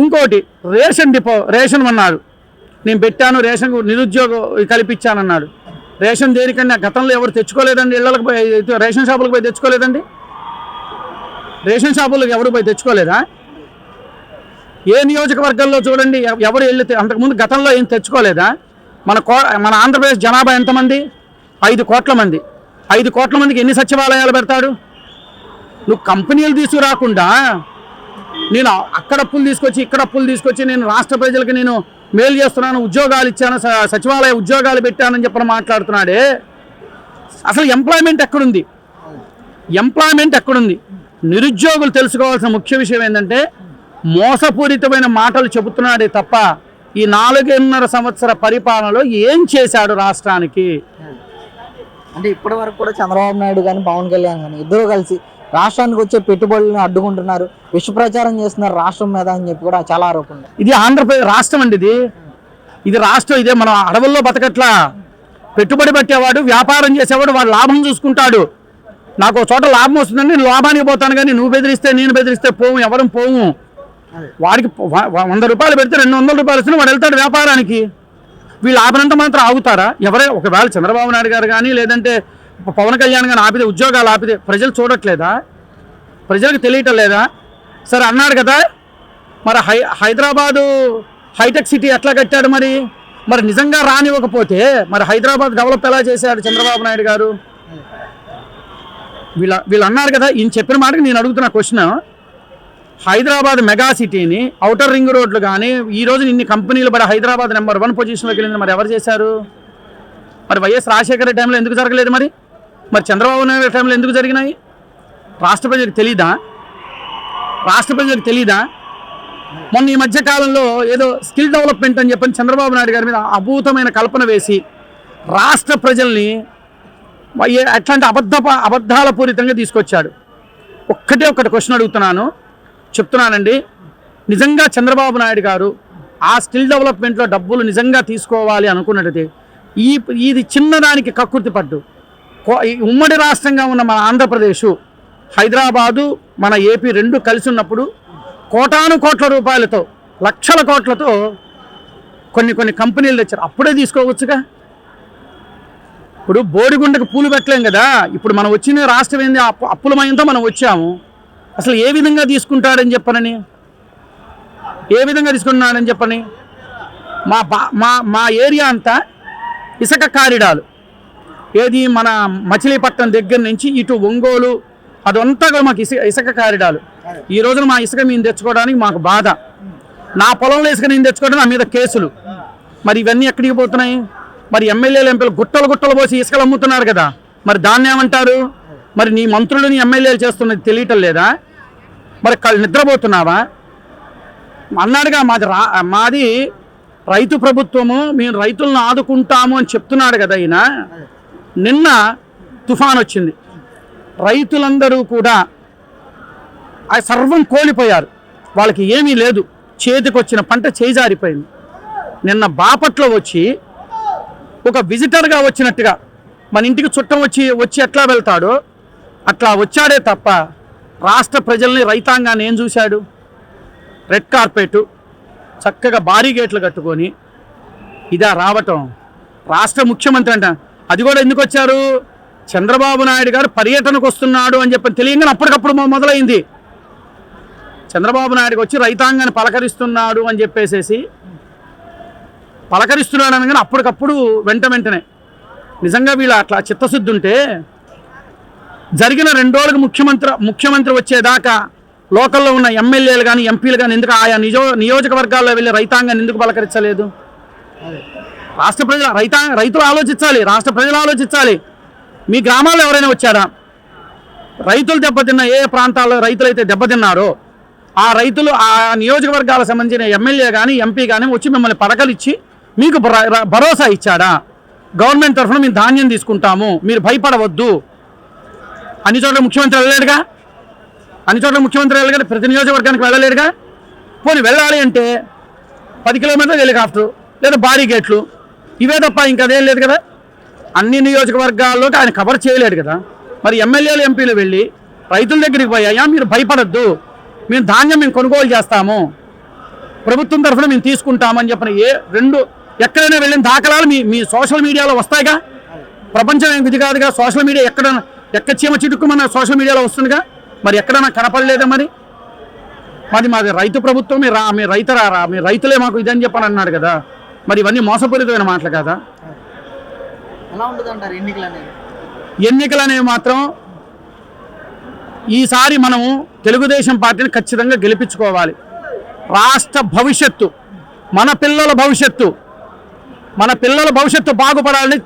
ఇంకోటి ration depot ration అన్నాడు. నేను పెట్టాను రేషన్ నిరుద్యోగం కల్పించానన్నాడు. రేషన్ దేనికన్నా గతంలో ఎవరు తెచ్చుకోలేదండి ఇళ్ళకి పోయి రేషన్ షాపులకు పోయి తెచ్చుకోలేదండి? రేషన్ షాపులకు ఎవరు పోయి తెచ్చుకోలేదా? ఏ నియోజకవర్గంలో చూడండి ఎవ- ఎవరు వెళ్ళి అంతకుముందు గతంలో ఏం తెచ్చుకోలేదా? మన కో మన ఆంధ్రప్రదేశ్ జనాభా ఎంతమంది? ఐదు కోట్ల మంది. ఐదు కోట్ల మందికి ఎన్ని సచివాలయాలు పెడతాడు? నువ్వు కంపెనీలు తీసుకురాకుండా నేను అక్కడ అప్పులు తీసుకొచ్చి ఇక్కడ అప్పులు తీసుకొచ్చి నేను రాష్ట్ర ప్రజలకు నేను మేలు చేస్తున్నాను ఉద్యోగాలు ఇచ్చాను సచివాలయ ఉద్యోగాలు పెట్టానని చెప్పని మాట్లాడుతున్నాడే. అసలు ఎంప్లాయ్మెంట్ ఎక్కడుంది? ఎంప్లాయ్మెంట్ ఎక్కడుంది? నిరుద్యోగులు తెలుసుకోవాల్సిన ముఖ్య విషయం ఏంటంటే మోసపూరితమైన మాటలు చెబుతున్నాడే తప్ప ఈ నాలుగున్నర సంవత్సర పరిపాలనలో ఏం చేశాడు రాష్ట్రానికి? అంటే ఇప్పటి వరకు కూడా చంద్రబాబు నాయుడు కానీ పవన్ కళ్యాణ్ కానీ ఇద్దరు కలిసి రాష్ట్రానికి వచ్చే పెట్టుబడులను అడ్డుకుంటున్నారు. విష ప్రచారం చేస్తున్నారు రాష్ట్రం మీద అని చెప్పి కూడా చాలా ఆరోపణలు ఇది ఆంధ్రప్రదేశ్ రాష్ట్రం అండి ఇది. ఇది రాష్ట్రం ఇదే మనం అడవుల్లో బతకట్లా. పెట్టుబడి పెట్టేవాడు వ్యాపారం చేసేవాడు వాడు లాభం చూసుకుంటాడు. నాకు ఒక చోట లాభం వస్తుందని నేను లాభానికి పోతాను కానీ నువ్వు బెదిరిస్తే నేను బెదిరిస్తే పోము ఎవరం పోము. వాడికి వంద రూపాయలు పెడితే రెండు వందల రూపాయలు ఇస్తే వాడు వెళ్తాడు వ్యాపారానికి. వీళ్ళు ఆపినంత మాత్రం ఆగుతారా? ఎవరే ఒకవేళ చంద్రబాబు నాయుడు గారు కానీ లేదంటే పవన్ కళ్యాణ్ గారు ఆపితే ఉద్యోగాలు ఆపితే ప్రజలు చూడట్లేదా? ప్రజలకు తెలియటం లేదా సరే అన్నాడు కదా మరి హై హైదరాబాదు హైటెక్ సిటీ ఎట్లా కట్టాడు మరి? మరి నిజంగా రానివ్వకపోతే మరి హైదరాబాద్ డెవలప్ ఎలా చేశాడు చంద్రబాబు నాయుడు గారు? వీళ్ళ వీళ్ళు అన్నారు కదా ఈయన చెప్పిన మాటకి నేను అడుగుతున్న క్వశ్చన్ హైదరాబాద్ మెగా సిటీని అవుటర్ రింగ్ రోడ్లు కానీ ఈ రోజు ఇన్ని కంపెనీలు పడి హైదరాబాద్ నెంబర్ వన్ పొజిషన్లోకి వెళ్ళింది మరి ఎవరు చేశారు? మరి వైఎస్ రాజశేఖర రెడ్డి టైంలో ఎందుకు జరగలేదు మరి? మరి చంద్రబాబు నాయుడు టైంలో ఎందుకు జరిగినాయి? రాష్ట్ర ప్రజలకు తెలీదా? రాష్ట్ర ప్రజలకు తెలీదా? మొన్న ఈ మధ్య కాలంలో ఏదో స్కిల్ డెవలప్మెంట్ అని చెప్పని చంద్రబాబు నాయుడు గారి మీద అభూతమైన కల్పన వేసి రాష్ట్ర ప్రజల్ని అట్లాంటి అబద్ధ అబద్ధాల పూరితంగా తీసుకొచ్చాడు. ఒక్కటే ఒక్కటి క్వశ్చన్ అడుగుతున్నాను. చెప్తున్నానండి. నిజంగా చంద్రబాబు నాయుడు గారు ఆ స్కిల్ డెవలప్మెంట్లో డబ్బులు నిజంగా తీసుకోవాలి అనుకున్నట్టు ఈ ఇది చిన్నదానికి కక్కుర్తి పడ్డు. ఉమ్మడి రాష్ట్రంగా ఉన్న మన ఆంధ్రప్రదేశ్ హైదరాబాదు మన ఏపీ రెండు కలిసి ఉన్నప్పుడు కోటాను కోట్ల రూపాయలతో లక్షల కోట్లతో కొన్ని కొన్ని కంపెనీలు తెచ్చారు. అప్పుడే తీసుకోవచ్చుగా. ఇప్పుడు బోడిగుండకు పూలు పెట్టలేం కదా. ఇప్పుడు మనం వచ్చిన రాష్ట్రం ఏంది? అప్పు అప్పుల మయంతో మనం వచ్చాము. అసలు ఏ విధంగా తీసుకుంటాడని చెప్పనని ఏ విధంగా తీసుకుంటున్నాడని చెప్పని? మా బా మా మా ఏరియా అంతా ఇసుక కారిడాలు. ఏది మన మచిలీపట్నం దగ్గర నుంచి ఇటు ఒంగోలు అదంతా కూడా మాకు ఇసుక ఇసుక కారిడాలు. ఈ రోజున మా ఇసుక మేము తెచ్చుకోవడానికి మాకు బాధ. నా పొలంలో ఇసుక నేను తెచ్చుకోవడం నా మీద కేసులు. మరి ఇవన్నీ ఎక్కడికి పోతున్నాయి? మరి ఎమ్మెల్యేలు ఎంపీలు గుట్టలు గుట్టలు పోసి ఇసుకలు అమ్ముతున్నారు కదా. మరి దాన్ని ఏమంటారు? మరి నీ మంత్రులు నీ ఎమ్మెల్యేలు చేస్తున్నది తెలియటం లేదా? మరి కళ్ళు నిద్రపోతున్నావా? అన్నాడుగా మాది రా మాది రైతు ప్రభుత్వము మేము రైతులను ఆదుకుంటాము అని చెప్తున్నాడు కదా ఈయన. నిన్న తుఫాన్ వచ్చింది. రైతులందరూ కూడా ఆ సర్వం కోల్పోయారు. వాళ్ళకి ఏమీ లేదు. చేతికొచ్చిన పంట చేజారిపోయింది. నిన్న బాపట్లో వచ్చి ఒక విజిటర్గా వచ్చినట్టుగా మన ఇంటికి చుట్టం వచ్చి వచ్చి ఎట్లా వెళ్తాడో అట్లా వచ్చాడే తప్ప రాష్ట్ర ప్రజల్ని రైతాంగాన్ని ఏం చూశాడు? రెడ్ కార్పెట్ చక్కగా భారీ గేట్లు కట్టుకొని ఇదా రావటం. రాష్ట్ర ముఖ్యమంత్రి అంట అది కూడా ఎందుకు వచ్చారు? చంద్రబాబు నాయుడు గారు పర్యటనకు వస్తున్నాడు అని చెప్పి తెలియంగానే అప్పటికప్పుడు మొదలైంది. చంద్రబాబు నాయుడుకి వచ్చి రైతాంగాన్ని పలకరిస్తున్నాడు అని చెప్పేసేసి పలకరిస్తున్నాడు అనగానే అప్పటికప్పుడు వెంట వెంటనే. నిజంగా వీళ్ళు అట్లా చిత్తశుద్ధి ఉంటే జరిగిన రెండు రోజులకు ముఖ్యమంత్రి ముఖ్యమంత్రి వచ్చేదాకా లోకల్లో ఉన్న ఎమ్మెల్యేలు కానీ ఎంపీలు కానీ ఎందుకు ఆయా నిజో నియోజకవర్గాల్లో వెళ్ళి రైతాంగాన్ని ఎందుకు పలకరించలేదు? రాష్ట్ర ప్రజల రైతా రైతులు ఆలోచించాలి రాష్ట్ర ప్రజలు ఆలోచించాలి. మీ గ్రామాల్లో ఎవరైనా వచ్చారా? రైతులు దెబ్బతిన్న ఏ ప్రాంతాల్లో రైతులైతే దెబ్బతిన్నారో ఆ రైతులు ఆ నియోజకవర్గాలకు సంబంధించిన ఎమ్మెల్యే కానీ ఎంపీ కానీ వచ్చి మిమ్మల్ని పడకలిచ్చి మీకు భరోసా ఇచ్చాడా? గవర్నమెంట్ తరఫున మేము ధాన్యం తీసుకుంటాము మీరు భయపడవద్దు. అన్ని చోట్ల ముఖ్యమంత్రి వెళ్ళలేడుగా? అన్ని చోట్ల ముఖ్యమంత్రి వెళ్ళగలడు ప్రతి నియోజకవర్గానికి వెళ్ళలేడుగా? పోనీ వెళ్ళాలి అంటే పది కిలోమీటర్లు హెలికాప్టర్ లేదా భారీ గేట్లు ఇవే తప్ప ఇంకదేం లేదు కదా. అన్ని నియోజకవర్గాల్లోకి ఆయన కవర్ చేయలేడు కదా. మరి ఎమ్మెల్యేలు ఎంపీలు వెళ్ళి రైతుల దగ్గరికి పోయాయా మీరు భయపడద్దు. మేము ధాన్యం మేము కొనుగోలు చేస్తాము. ప్రభుత్వం తరఫున మేము తీసుకుంటామని చెప్పిన ఏ రెండు ఎక్కడైనా వెళ్ళిన దాఖలాలు మీ మీ సోషల్ మీడియాలో వస్తాయిగా? ప్రపంచం ఏం ఇది కాదుగా? సోషల్ మీడియా ఎక్కడ ఎక్కడ చీమ చిటుక్కుమన్న సోషల్ మీడియాలో వస్తుందిగా? మరి ఎక్కడన్నా కనపడలేదా మరి? మాది మాది రైతు ప్రభుత్వం మీరు రా మీ రా మీ రైతులే మాకు ఇదని చెప్పని అన్నాడు కదా. మరి ఇవన్నీ మోసపూరితమైన మాటలు కదా? ఎలా ఎన్నికలు అనేవి ఎన్నికలు అనేవి మాత్రం ఈసారి మనము తెలుగుదేశం పార్టీని ఖచ్చితంగా గెలిపించుకోవాలి. రాష్ట్ర భవిష్యత్తు మన పిల్లల భవిష్యత్తు మన పిల్లల భవిష్యత్తు బాగుపడాలని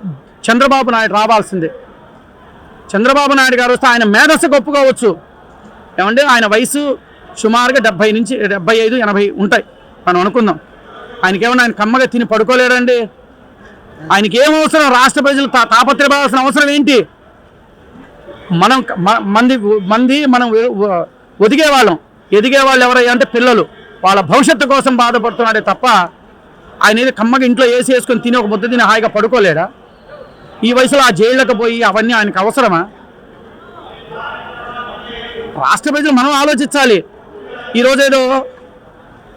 చంద్రబాబు నాయుడు రావాల్సిందే. చంద్రబాబు నాయుడు గారు వస్తే ఆయన మేధస్సు ఒప్పుకోవచ్చు. ఏమంటే ఆయన వయసు సుమారుగా డెబ్బై నుంచి డెబ్బై ఐదు ఎనభై ఉంటాయి. మనం అనుకుందాం. ఆయనకేమన్నా ఆయన కమ్మగా తిని పడుకోలేడండి? ఆయనకి ఏం అవసరం రాష్ట్ర ప్రజలు తా తాపత్రపడాల్సిన అవసరం ఏంటి? మనం మంది మంది మనం ఒదిగే వాళ్ళం ఎదిగే వాళ్ళు ఎవరయ్యా అంటే పిల్లలు. వాళ్ళ భవిష్యత్తు కోసం బాధపడుతున్నాడే తప్ప ఆయన ఏదో కమ్మగా ఇంట్లో వేసి వేసుకొని తిని ఒక ముద్ద తిని హాయిగా పడుకోలేడా? ఈ వయసులో ఆ జైళ్ళకు పోయి అవన్నీ ఆయనకు అవసరమా? రాష్ట్ర ప్రజలు మనం ఆలోచించాలి. ఈరోజు ఏదో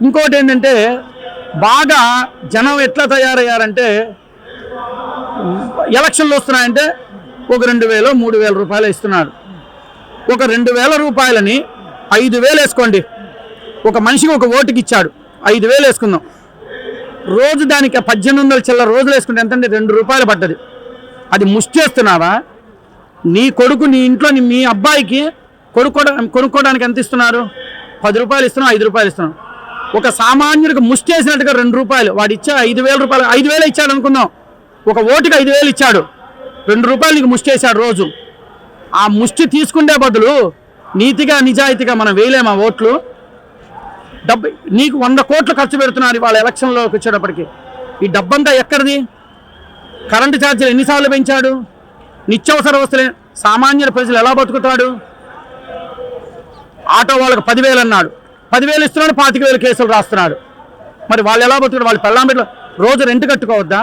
ఇంకోటి ఏంటంటే బాగా జనం ఎట్లా తయారయ్యారంటే ఎలక్షన్లు వస్తున్నాయంటే ఒక రెండు వేలు మూడు వేల రూపాయలు ఇస్తున్నాడు ఒక రెండు వేల రూపాయలని ఐదు వేలు వేసుకోండి. ఒక మనిషికి ఒక ఓటుకి ఇచ్చాడు. ఐదు వేలు వేసుకుందాం. రోజు దానికి పద్దెనిమిది వందల చిల్లర రోజులు వేసుకుంటే ఎంతంటే రెండు రూపాయలు పడ్డది. అది ముష్టి చేస్తున్నావా? నీ కొడుకు నీ ఇంట్లోని మీ అబ్బాయికి కొనుక్కోవడం కొనుక్కోవడానికి ఎంత ఇస్తున్నారు? పది రూపాయలు ఇస్తున్నాం ఐదు రూపాయలు ఇస్తున్నాం. ఒక సామాన్యుడికి ముష్టి చేసినట్టుగా రెండు రూపాయలు. వాడు ఇచ్చే ఐదు వేల రూపాయలు ఐదు వేలు ఇచ్చాడు అనుకుందాం. ఒక ఓటుకి ఐదు వేలు ఇచ్చాడు. రెండు రూపాయలు నీకు ముష్టి చేశాడు రోజు. ఆ ముష్టి తీసుకుండే బదులు నీతిగా నిజాయితీగా మనం వేయలేమా ఓట్లు? డబ్బు నీకు వంద కోట్లు ఖర్చు పెడుతున్నారు వాళ్ళ ఎలక్షన్లోకి వచ్చేటప్పటికి. ఈ డబ్బంతా ఎక్కడిది? కరెంటు ఛార్జీలు ఎన్నిసార్లు పెంచాడు? నిత్యావసర వస్తువులు సామాన్యుల ప్రజలు ఎలా బతుకుతాడు? ఆటో వాళ్ళకి పదివేలు అన్నాడు. పదివేలు ఇస్తున్నాడు పాతిక వేలు కేసులు రాస్తున్నాడు. మరి వాళ్ళు ఎలా బతుకుడు వాళ్ళు పెళ్ళాం రోజు రెంట్ కట్టుకోవద్దా?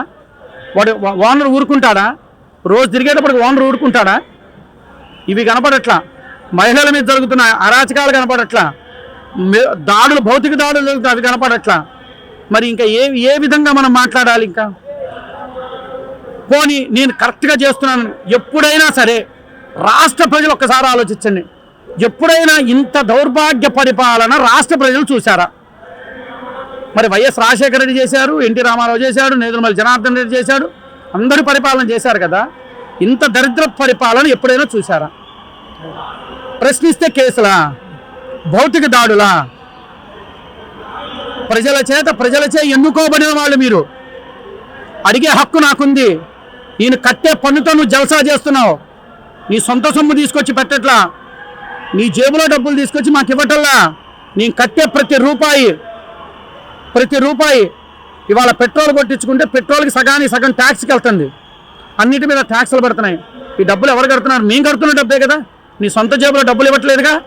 వాడు ఓనర్ ఊరుకుంటాడా? రోజు తిరిగేటప్పటికి ఓనర్ ఊరుకుంటాడా? ఇవి కనపడట్లా. మహిళల మీద జరుగుతున్న అరాచకాలు కనపడట్లా. దాడులు భౌతిక దాడులు జరుగుతాయి, అవి కనపడట్లా. మరి ఇంకా ఏ ఏ విధంగా మనం మాట్లాడాలి ఇంకా? పోనీ నేను కరెక్ట్గా చేస్తున్నాను. ఎప్పుడైనా సరే రాష్ట్ర ప్రజలు ఒక్కసారి ఆలోచించండి. ఎప్పుడైనా ఇంత దౌర్భాగ్య పరిపాలన రాష్ట్ర ప్రజలు చూశారా? మరి వైఎస్ రాజశేఖర రెడ్డి చేశారు ఎన్టీ రామారావు చేశాడు నేదురుమల్లి జనార్దన్ రెడ్డి చేశాడు అందరూ పరిపాలన చేశారు కదా? ఇంత దరిద్ర పరిపాలన ఎప్పుడైనా చూశారా? ప్రశ్నిస్తే కేసులా? భౌతిక దాడులా? ప్రజల చేత ప్రజలచే ఎన్నుకోబడిన వాళ్ళు మీరు. అడిగే హక్కు నాకుంది. ఈయన కట్టే పన్నుతో నువ్వు జలసా చేస్తున్నావు. నీ సొంత సొమ్ము తీసుకొచ్చి పెట్టట్లా? నీ జేబులో డబ్బులు తీసుకొచ్చి మాకు ఇవ్వటల్లా? నేను కట్టే ప్రతి రూపాయి ప్రతి రూపాయి ఇవాళ పెట్రోల్ కొట్టించుకుంటే పెట్రోల్కి సగానికి సగం ట్యాక్స్కి వెళ్తుంది. అన్నిటి మీద ట్యాక్స్లు పడుతున్నాయి. ఈ డబ్బులు ఎవరు కడుతున్నారు? మేము కడుతున్న డబ్బే కదా. నీ సొంత జేబులో డబ్బులు ఇవ్వట్లేదుగా?